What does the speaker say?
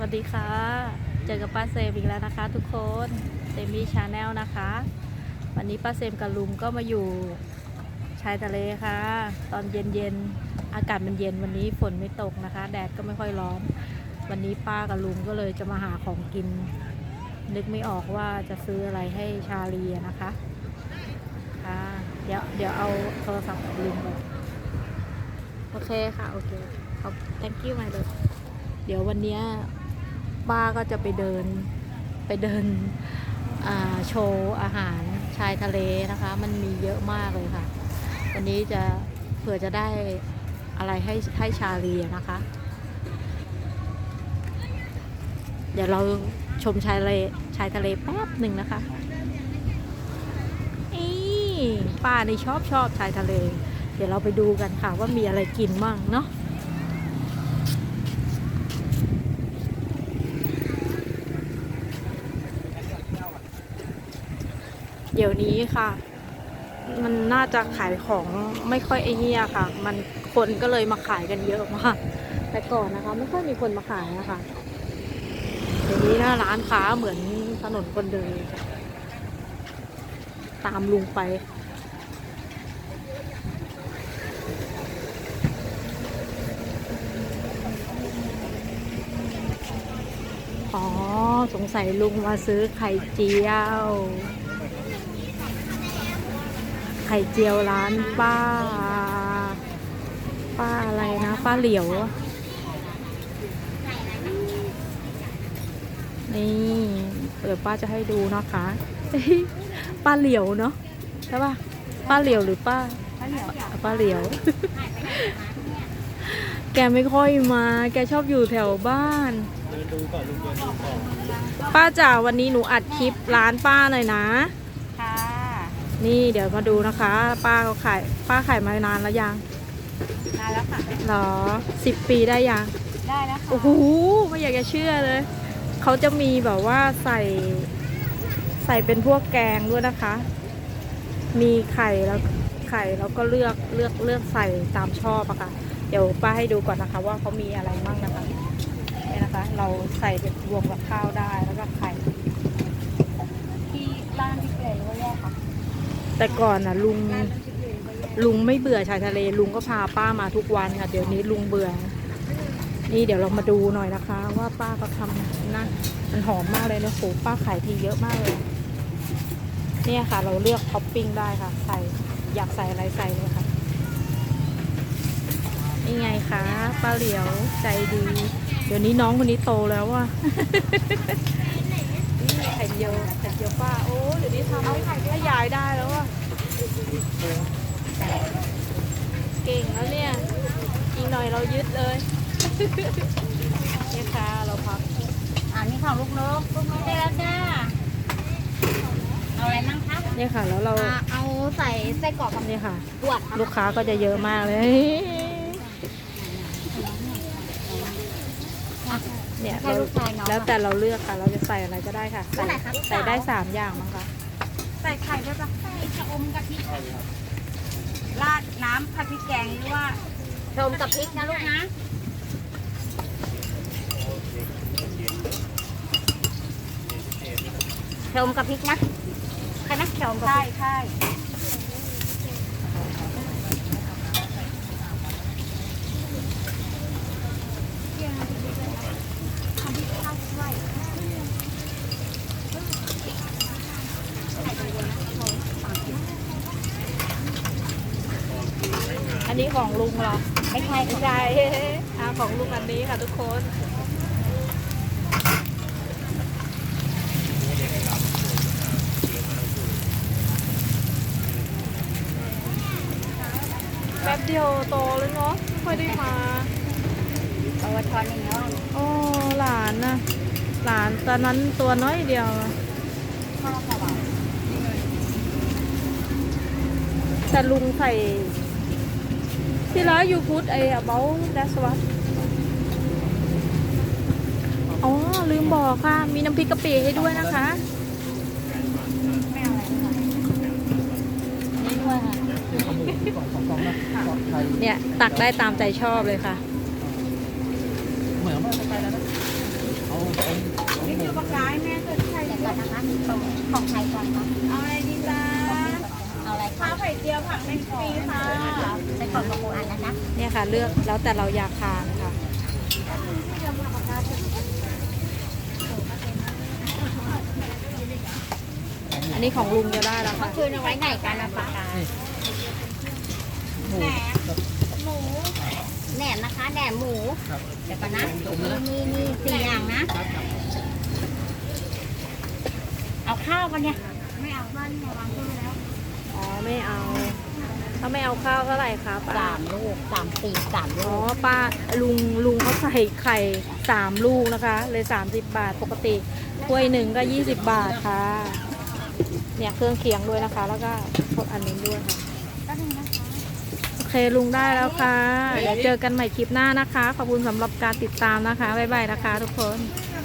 วัสดีค่ะ เจอกับป้าเซมอีกแล้วนะคะ ทุกคนเซมี่ชาแนลนะคะ วันนี้ป้าเซมกับลุงก็มาอยู่ชายทะเลค่ะ ตอนเย็นๆ อากาศมันเย็นวันนี้ฝนไม่ตกนะคะ แดดก็ไม่ค่อยร้อน วันนี้ป้ากับลุงก็เลยจะมาหาของกิน นึกไม่ออกว่าจะซื้ออะไรให้ชาลีอะนะคะค่ะเดี๋ยวเดี๋ยวเอาโทรศัพท์ของลุงไปโอเคค่ะ โอเคขอบ thank you มาเลยเดี๋ยววันเนี้ย ป้าก็จะไปเดินไปเดินโชว์อาหารชายทะเลนะคะ มันมีเยอะมากเลยค่ะ วันนี้จะเผื่อจะได้อะไรให้ให้ชาลีนะคะ เดี๋ยวเราชมชายทะเลชายทะเลแป๊บหนึ่งนะคะอีป้านี่ชอบชอบชายทะเล เดี๋ยวเราไปดูกันค่ะว่ามีอะไรกินบ้างเนาะ เดี๋ยวนี้ค่ะ มันน่าจะขายของไม่ค่อยไอเนียค่ะ มันคนก็เลยมาขายกันเยอะมากแต่ก่อนนะคะ ไม่ค่อยมีคนมาขายนะคะเดี๋ยวนี้นะร้านค้าเหมือนถนนคนเดินตามลุงไปอ๋อ สงสัยลุงมาซื้อไข่เจียว ไข่เจียวร้านป้า ป้าอะไรนะ ป้าเหลียว นี่เดี๋ยวป้าจะให้ดูนะคะป้าเหลียวเนาะใช่ป่ะป้าเหลียวหรือป้าป้าเหลียว แกไม่ค่อยมา แกชอบอยู่แถวบ้านป้าจ๋าวันนี้หนูอัดคลิปร้านป้าหน่อยนะ นี่เดี๋ยวมาดูนะคะ ป้าเขาขายป้าขายมานานแล้วยังนานแล้วค่ะหรอสิบปีได้ยังได้แล้วค่ะโอ้โหไม่อยากจะเชื่อเลยเขาจะมีแบบว่าใส่ใส่เป็นพวกแกงด้วยนะคะ มีไข่แล้วไข่แล้วก็เลือกเลือกเลือกใส่ตามชอบอะค่ะ เดี๋ยวป้าให้ดูก่อนนะคะ ว่าเขามีอะไรบ้างนะคะนี่นะคะ เราใส่เป็นรวมกับข้าวได้แล้วก็ไข่ที่ร้านที่เกยว่าแยกค่ะ แต่ก่อนน่ะลุงลุงไม่เบื่อชายทะเล ลุงก็พาป้ามาทุกวันค่ะเดี๋ยวนี้ลุงเบื่อ นี่เดี๋ยวเรามาดูหน่อยนะคะ ว่าป้าก็ทำนะมันหอมมากเลยนะโหป้าขายทีเยอะมากเลย เนี่ยค่ะ เราเลือกท็อปปิ้งได้ค่ะ ใส่อยากใส่อะไรใส่เลยค่ะนี่ไงคะป้าเหลียวใจดี เดี๋ยวนี้น้องคนนี้โตแล้วว่ะ เจียวไข่เจียวป้าโอ้เดี๋ยวนี้ทำให้ให้ยายได้แล้วว่ะเก่งแล้วเนี่ยอีกหน่อยเรายึดเลยเนี่ยค่ะเราพักอ่านี่ของลูกนกลูกนกได้แล้วจ้าเอาอะไรมั่งคะเนี่ยค่ะ แล้วเราอ่าเอาใส่ไส้กรอกกับเนี่ยค่ะ บวดครับลูกค้าก็จะเยอะมากเลย เนี่ยให้เราลูกชายน้องแล้วแต่เราเลือกค่ะ เราจะใส่อะไรก็ได้ค่ะใส่เท่าไหร่คะใส่ได้สามอย่างมั้งคะใส่ไข่ด้วยปะใส่ชะอมกะทิราดน้ำผัดพริกแกงหรือว่าชะอมกับพริกนะลูกนะชะอมกับพริกนะใช่ไหมชะอมกับพริกใช่ นนี้ของลุงเหรอไม่ใช่ไม่ใช่อ่าของลุงอันนี้ค่ะทุกคนแป๊บเดียวโตเลยเนาะไม่ค่อยได้มาเอาวช้อนหนึ่งเนาะโอ้หลานนะหลานตอนนั้นตัวน้อยเดียวอะข้าวกระบะแต่ลุงใส่ ที่ร้านยูพุทไอ้เบลดัสวัตอ๋อ ลืมบอกค่ะ มีน้ำพริกกะปิให้ด้วยนะคะไม่เอาอะไรค่ะนี่ด้วยค่ะสองสองนะปลอดภัยเนี่ย ตักได้ตามใจชอบเลยค่ะ เหมือนว่าจะไปแล้วนะเอาแม่เกิดใครเดี๋ยวก่อนนะคะของของใครก่อนคะ เจียวผักแมงปีค่ะใส่กล่องกับปูอันนะจ๊ะเนี่ยค่ะเลือกแล้วแต่เราอยากทานค่ะอันนี้ของลุงจะได้แล้วเมื่ค่ะคืนเอาไว้ไหนกันนะปากกาหมูแหนมหมูแหนมนะคะแหนมหมูเดี๋ยวก่อนนะมีมีมีสี่อย่างนะ เอาข้าวกันเนี่ยไม่เอาบ้านวางตู้แล้ว ไม่เอาถ้าไม่เอาข้าวเท่าไหร่คะป้าสามลูกสามสี่สามอ๋ลูอก ป้าลุงลุงเขาใส่ไข่สามลูกนะคะ เลย 30 บาทปกติถ้วยหนึ่งก็ 20 บาทค่ะ เนี่ยเครื่องเคียงด้วยนะคะ แล้วก็พวกอันนี้ด้วยค่ะก็นึงนะคะโอเคลุงได้แล้วค่ะ เดี๋ยวเจอกันใหม่คลิปหน้านะคะ ขอบคุณสำหรับการติดตามนะคะ บ๊ายบายนะคะทุกคน